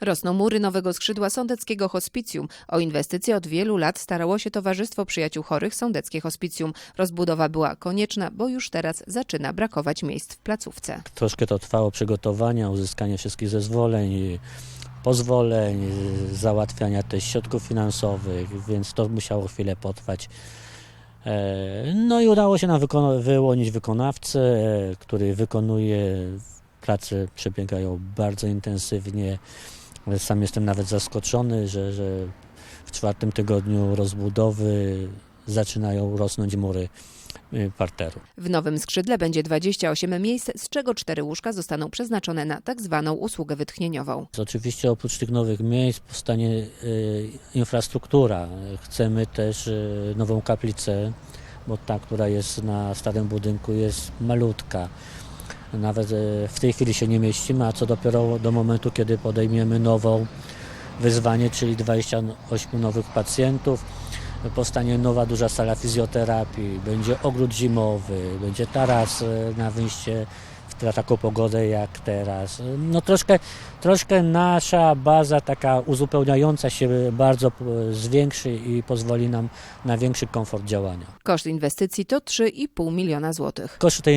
Rosną mury nowego skrzydła sądeckiego hospicjum. O inwestycje od wielu lat starało się Towarzystwo Przyjaciół Chorych Sądeckie Hospicjum. Rozbudowa była konieczna, bo już teraz zaczyna brakować miejsc w placówce. Troszkę to trwało przygotowania, uzyskanie wszystkich zezwoleń, pozwoleń, załatwiania też środków finansowych, więc to musiało chwilę potrwać. E, No i udało się nam wyko- wyłonić wykonawcę, e, który wykonuje prace przebiegają bardzo intensywnie. Sam jestem nawet zaskoczony, że, że w czwartym tygodniu rozbudowy zaczynają rosnąć mury y, parteru. W nowym skrzydle będzie 28 miejsc, z czego 4 łóżka zostaną przeznaczone na tak zwaną usługę wytchnieniową. Oczywiście oprócz tych nowych miejsc powstanie y, infrastruktura. Chcemy też y, nową kaplicę, bo ta, która jest na starym budynku jest malutka. Nawet y, w tej chwili się nie mieścimy, a co dopiero do momentu, kiedy podejmiemy nową wyzwanie, czyli 28 nowych pacjentów. Powstanie nowa duża sala fizjoterapii, będzie ogród zimowy, będzie taras y, na wyjście w taką pogodę jak teraz. No troszkę, troszkę nasza baza taka uzupełniająca się bardzo e, zwiększy i pozwoli nam na większy komfort działania. Koszt inwestycji to 3,5 miliona złotych. Koszty tej